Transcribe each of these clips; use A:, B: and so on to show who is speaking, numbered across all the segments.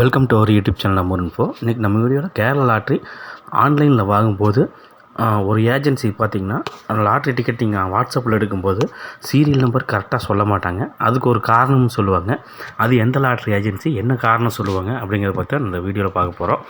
A: Welcome to our YouTube channel நம்ம info இன்றைக்கி நம்ம வீடியோவில் கேரளா லாட்ரி ஆன்லைனில் வாங்கும்போது ஒரு ஏஜென்சி பார்த்தீங்கன்னா லாட்ரி டிக்கெட் நீங்கள் வாட்ஸ்அப்பில் எடுக்கும்போது சீரியல் நம்பர் கரெக்டாக சொல்ல மாட்டாங்க. அதுக்கு ஒரு காரணம்னு சொல்லுவாங்க. அது எந்த லாட்ரி ஏஜென்சி என்ன காரணம் சொல்லுவாங்க அப்படிங்கிறத பார்த்தா இந்த வீடியோவில் பார்க்க போகிறோம்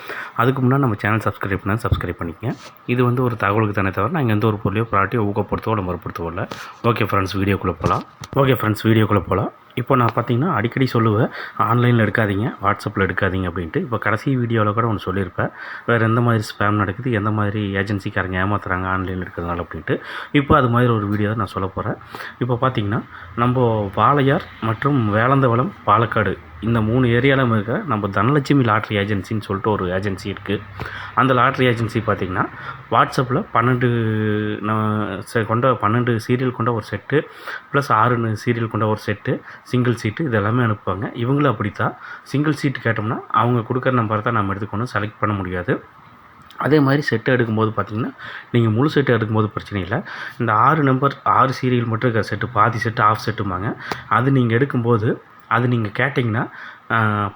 A: அதுக்கு முன்னாடி நம்ம சேனல் சப்ஸ்கிரைப் பண்ணால் சப்ஸ்கிரைப் பண்ணிக்கங்க. இது வந்து ஒரு தகவலுக்கு தானே தவிர நாங்கள் எந்த ஒரு பொருளையோ ப்ராட்டியோ ஊக்கப்படுத்தவோ இல்லை மறுப்படுத்தவோ இல்லை. ஓகே ஃப்ரெண்ட்ஸ் வீடியோக்குள்ளே போகலாம் ஓகே ஃப்ரெண்ட்ஸ் வீடியோக்குள்ளே போகலாம் இப்போ நான் பார்த்தீங்கன்னா அடிக்கடி சொல்லுவேன் ஆன்லைனில் எடுக்காதீங்க வாட்ஸ்அப்பில் எடுக்காதீங்க அப்படின்ட்டு. இப்போ கடைசி வீடியோவில் கூட ஒன்று சொல்லியிருப்பேன். வேறு எந்த மாதிரி ஸ்பேம் நடக்குது எந்த மாதிரி ஏஜென்சிக்காரங்க ஏமாத்துறாங்க ஆன்லைனில் எடுக்கிறதுனால அப்படின்ட்டு. இப்போ அது மாதிரி ஒரு வீடியோ நான் சொல்ல போகிறேன் இப்போ பார்த்தீங்கன்னா நம்ம வாளையார் மற்றும் வேளந்தவளம் பாலக்காடு இந்த மூணு ஏரியாவில் இருக்க நம்ம தனலட்சுமி லாட்ரி ஏஜென்சின்னு சொல்லிட்டு ஒரு ஏஜென்சி இருக்குது அந்த லாட்ரி ஏஜென்சி பார்த்திங்கன்னா வாட்ஸ்அப்பில் பன்னெண்டு கொண்ட பன்னெண்டு சீரியல் கொண்ட ஒரு செட்டு ப்ளஸ் ஆறு சீரியல் கொண்ட ஒரு செட்டு சிங்கிள் சீட்டு இது எல்லாமே அனுப்புவாங்க. இவங்களும் அப்படித்தான் சிங்கிள் சீட்டு கேட்டோம்னா அவங்க கொடுக்குற நம்பரை தான் நம்ம எடுத்துக்கணும் செலக்ட் பண்ண முடியாது. அதே மாதிரி செட்டு எடுக்கும்போது பார்த்தீங்கன்னா நீங்கள் முழு செட்டு எடுக்கும்போது பிரச்சனை இல்லை. இந்த ஆறு நம்பர் ஆறு சீரியல் மட்டும் இருக்கிற செட்டு பாதி செட்டு ஆஃப் செட்டுமாங்க அது நீங்கள் எடுக்கும்போது அது நீங்கள் கேட்டிங்கன்னா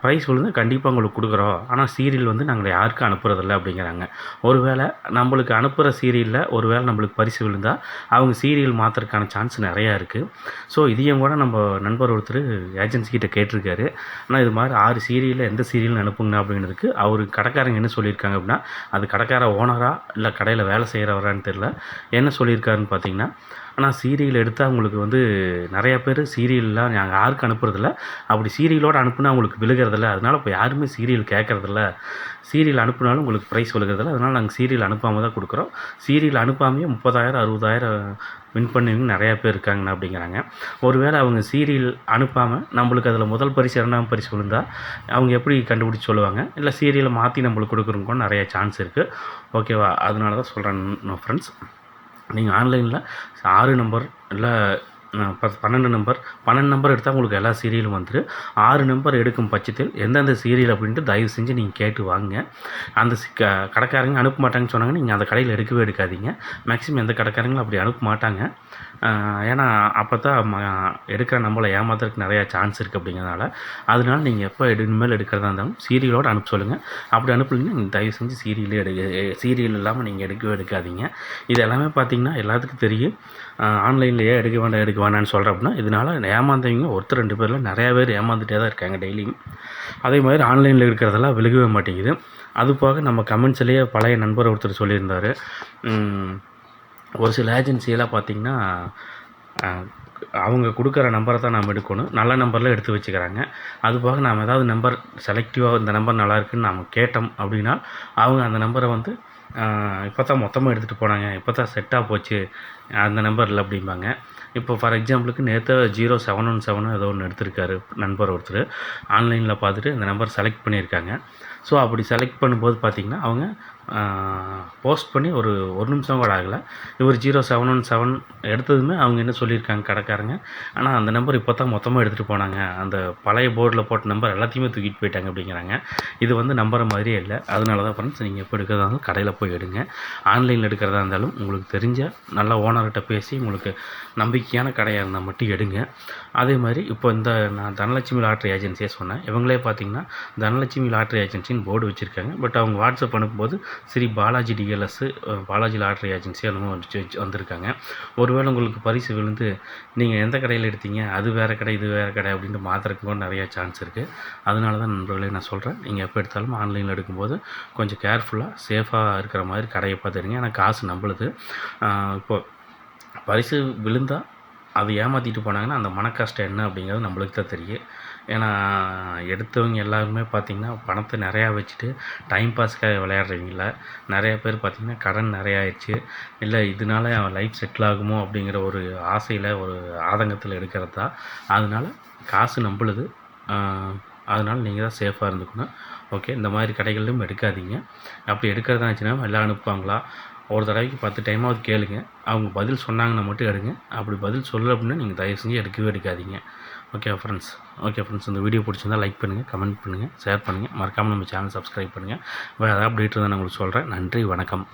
A: ப்ரைஸ் விழுந்து கண்டிப்பாக உங்களுக்கு கொடுக்குறோம். ஆனால் சீரியல் வந்து நாங்கள் யாருக்கும் அனுப்புறதில்ல அப்படிங்கிறாங்க. ஒருவேளை நம்மளுக்கு அனுப்புகிற சீரியலில் ஒருவேளை நம்மளுக்கு பரிசு விழுந்தால் அவங்க சீரியல் மாற்றுறதுக்கான சான்ஸ் நிறையா இருக்குது ஸோ இதையும் கூட நம்ம நண்பர் ஒருத்தர் ஏஜென்சிக்கிட்ட கேட்டிருக்காரு. ஆனால் இது மாதிரி ஆறு சீரியலில் எந்த சீரியல் அனுப்புங்க அப்படிங்கிறதுக்கு அவர் கடைக்காரங்க என்ன சொல்லியிருக்காங்க அப்படின்னா அது கடைக்கார ஓனராக இல்லை கடையில் வேலை செய்கிறவரான்னு தெரில என்ன சொல்லியிருக்காருன்னு பார்த்தீங்கன்னா ஆனால் சீரியல் எடுத்தால் உங்களுக்கு வந்து நிறையா பேர் சீரியல்லாம் நாங்கள் யாருக்கும் அனுப்புறதில்ல. அப்படி சீரியலோடு அனுப்புனா உங்களுக்கு விழுகிறதில்ல. அதனால் இப்போ யாருமே சீரியல் கேட்குறதில்ல. சீரியல் அனுப்புனாலும் உங்களுக்கு ப்ரைஸ் விழுகிறதில்ல. அதனால் நாங்கள் சீரியல் அனுப்பாமல் தான் கொடுக்குறோம். சீரியல் அனுப்பாமையே முப்பதாயிரம் அறுபதாயிரம் வின் பண்ணவங்க நிறையா பேர் இருக்காங்கண்ணா அப்படிங்கிறாங்க. ஒருவேளை அவங்க சீரியல் அனுப்பாமல் நம்மளுக்கு அதில் முதல் பரிசு இரண்டாம் பரிசு விழுந்தால் அவங்க எப்படி கண்டுபிடிச்சி சொல்லுவாங்க? இல்லை சீரியலை மாற்றி நம்மளுக்கு கொடுக்குறவங்க கூட நிறையா சான்ஸ் இருக்குது ஓகேவா அதனால தான் சொல்கிறேன் ஃப்ரெண்ட்ஸ் நீங்கள் ஆன்லைனில் ஆறு நம்பர் இல்லை பன்னெண்டு நம்பர் பன்னெண்டு நம்பர் எடுத்தால் உங்களுக்கு எல்லா சீரியலும் வந்துரு ஆறு நம்பர் எடுக்கும் பட்சத்தில் எந்தெந்த சீரியல் அப்படின்ட்டு தயவு செஞ்சு நீங்கள் கேட்டு வாங்க. அந்த க கடைக்காரங்க அனுப்ப மாட்டாங்கன்னு சொன்னாங்க நீங்கள் அந்த கடையில் எடுக்கவே எடுக்காதீங்க. மேக்ஸிமம் எந்த கடைக்காரங்களும் அப்படி அனுப்ப மாட்டாங்க. ஏன்னா அப்போ தான் எடுக்கிற நம்மளை ஏமாத்துறதுக்கு நிறையா சான்ஸ் இருக்குது அப்படிங்கிறதுனால. அதனால நீங்கள் எப்போ எடு இனிமேல் எடுக்கிறதா இருந்தாலும் சீரியலோடு அனுப்ப சொல்லுங்கள் அப்படி அனுப்பலைன்னா நீங்கள் தயவு செஞ்சு சீரியலே எடுக்க சீரியல் இல்லாமல் நீங்கள் எடுக்கவே எடுக்காதீங்க. இது எல்லாமே பார்த்தீங்கன்னா எல்லாத்துக்கும் தெரியும். ஆன்லைன்லேயே எடுக்க வேண்டாம் எடுக்க வேணான்னு சொல்கிறேன் அப்படின்னா இதனால் ஏமாந்தவங்க ஒருத்தர் ரெண்டு பேரில் நிறையா பேர் ஏமாந்துட்டே தான் இருக்காங்க டெய்லியும் அதே மாதிரி ஆன்லைனில் இருக்கிறதெல்லாம் விழுகவே மாட்டேங்குது. அது போக நம்ம கமெண்ட்ஸ்லேயே பழைய நண்பர் ஒருத்தர் சொல்லியிருந்தார். ஒரு சில ஏஜென்சியெல்லாம் பார்த்தீங்கன்னா அவங்க கொடுக்குற நம்பரை தான் நாம் எடுக்கணும். நல்ல நம்பரில் எடுத்து வச்சுக்கிறாங்க. அது போக நாம் ஏதாவது நம்பர் செலக்டிவாக இந்த நம்பர் நல்லா இருக்குன்னு நாம் கேட்டோம் அப்படின்னா அவங்க அந்த நம்பரை வந்து இப்போ தான் மொத்தமாக எடுத்துகிட்டு போனாங்க. இப்போ தான் செட்டாக போச்சு. அந்த நம்பர் இல்லை அப்படிம்பாங்க. இப்போ ஃபார் எக்ஸாம்பிளுக்கு நேற்று ஜீரோ செவன் ஒன் செவன் ஏதோ ஒன்று எடுத்திருக்காரு. நண்பர் ஒருத்தர். ஆன்லைனில் பார்த்துட்டு இந்த நம்பர் செலக்ட் பண்ணியிருக்காங்க. ஸோ அப்படி செலக்ட் பண்ணும்போது பார்த்திங்கன்னா அவங்க போஸ்ட் பண்ணி ஒரு ஒரு நிமிஷம் கூட ஆகலை. இவர் ஜீரோ செவன் ஒன் செவன் எடுத்ததுமே அவங்க என்ன சொல்லியிருக்காங்க கடைக்காரங்க? ஆனால் அந்த நம்பர் இப்போ தான் மொத்தமாக எடுத்துகிட்டு போனாங்க. அந்த பழைய போர்டில் போட்ட நம்பர் எல்லாத்தையுமே தூக்கிட்டு போயிட்டாங்க அப்படிங்கிறாங்க. இது வந்து நம்புற மாதிரியே இல்லை. அதனால தான் ஃப்ரெண்ட்ஸ் நீங்கள் எப்போ எடுக்கிறதா கடையில் போய் எடுங்க. ஆன்லைனில் எடுக்கிறதா இருந்தாலும் உங்களுக்கு தெரிஞ்ச நல்ல ஓனர்கிட்ட பேசி உங்களுக்கு நம்பிக்கையான கடையாக இருந்தால் மட்டும் எடுங்க. அதே மாதிரி இப்போ இந்த நான் தனலட்சுமி லாட்ரி ஏஜென்சியே சொன்னேன். இவங்களே பார்த்தீங்கன்னா தனலட்சுமி லாட்ரி ஏஜென்சின்னு போர்டு வச்சுருக்காங்க. பட் அவங்க வாட்ஸ்அப் அனுப்பும்போது Sri Balaji DLS Balaji lottery agency அந்த வந்திருக்காங்க. ஒருவேளை உங்களுக்கு பரிசு விழுந்து நீங்கள் எந்த கடையில் எடுத்தீங்க? அது வேறு கடை இது வேறு கடை அப்படின்ட்டு மாற்றுறதுக்கு கூட நிறையா சான்ஸ் இருக்குது அதனால தான் நண்பர்களே நான் சொல்கிறேன் நீங்கள் எப்போ எடுத்தாலும் ஆன்லைனில் எடுக்கும்போது கொஞ்சம் கேர்ஃபுல்லாக சேஃபாக இருக்கிற மாதிரி கடையை பார்த்துருங்க ஏன்னா காசு நம்மளுது. இப்போ பரிசு விழுந்தால் அது ஏமாற்றிட்டு போனாங்கன்னா அந்த மன கஷ்டம் என்ன அப்படிங்கிறது நம்மளுக்கு தான் தெரியும். ஏன்னா எடுத்தவங்க எல்லாருமே பார்த்திங்கன்னா பணத்தை நிறையா வச்சுட்டு டைம் பாஸ்க்காக விளையாடுறீங்கள? நிறைய பேர் பார்த்திங்கன்னா கடன் நிறையா ஆயிடுச்சு. இல்லை இதனால அவன் லைஃப் செட்டில் ஆகுமோ அப்படிங்கிற ஒரு ஆசையில் ஒரு ஆதங்கத்தில் எடுக்கிறதா அதனால காசு நம்மளுது. அதனால் நீங்கள் தான் சேஃபாக இருந்துக்கணும். ஓகே இந்த மாதிரி கடைகளிலும் எடுக்காதீங்க. அப்படி எடுக்கிறதா இருந்துச்சுன்னா எல்லாம் அனுப்புவாங்களா? ஒரு தடவைக்கு பத்து டைமாவது கேளுங்க. அவங்க பதில் சொன்னாங்கன்னா மட்டும் எடுங்க. அப்படி பதில் சொல்லலை அப்படின்னா நீங்கள் தயவு செஞ்சு எடுக்கவே எடுக்காதீங்க. ஓகே ஃப்ரெண்ட்ஸ் ஓகே ஃப்ரெண்ட்ஸ் இந்த வீடியோ பிடிச்சிருந்தா லைக் பண்ணுங்கள் கமெண்ட் பண்ணுங்கள் ஷேர் பண்ணுங்கள் மறக்காமல் நம்ம சேனல் சப்ஸ்கிரைப் பண்ணுங்கள் வேறு ஏதாவது அப்டேட் இருந்தால் நான் உங்களுக்கு சொல்கிறேன் நன்றி வணக்கம்.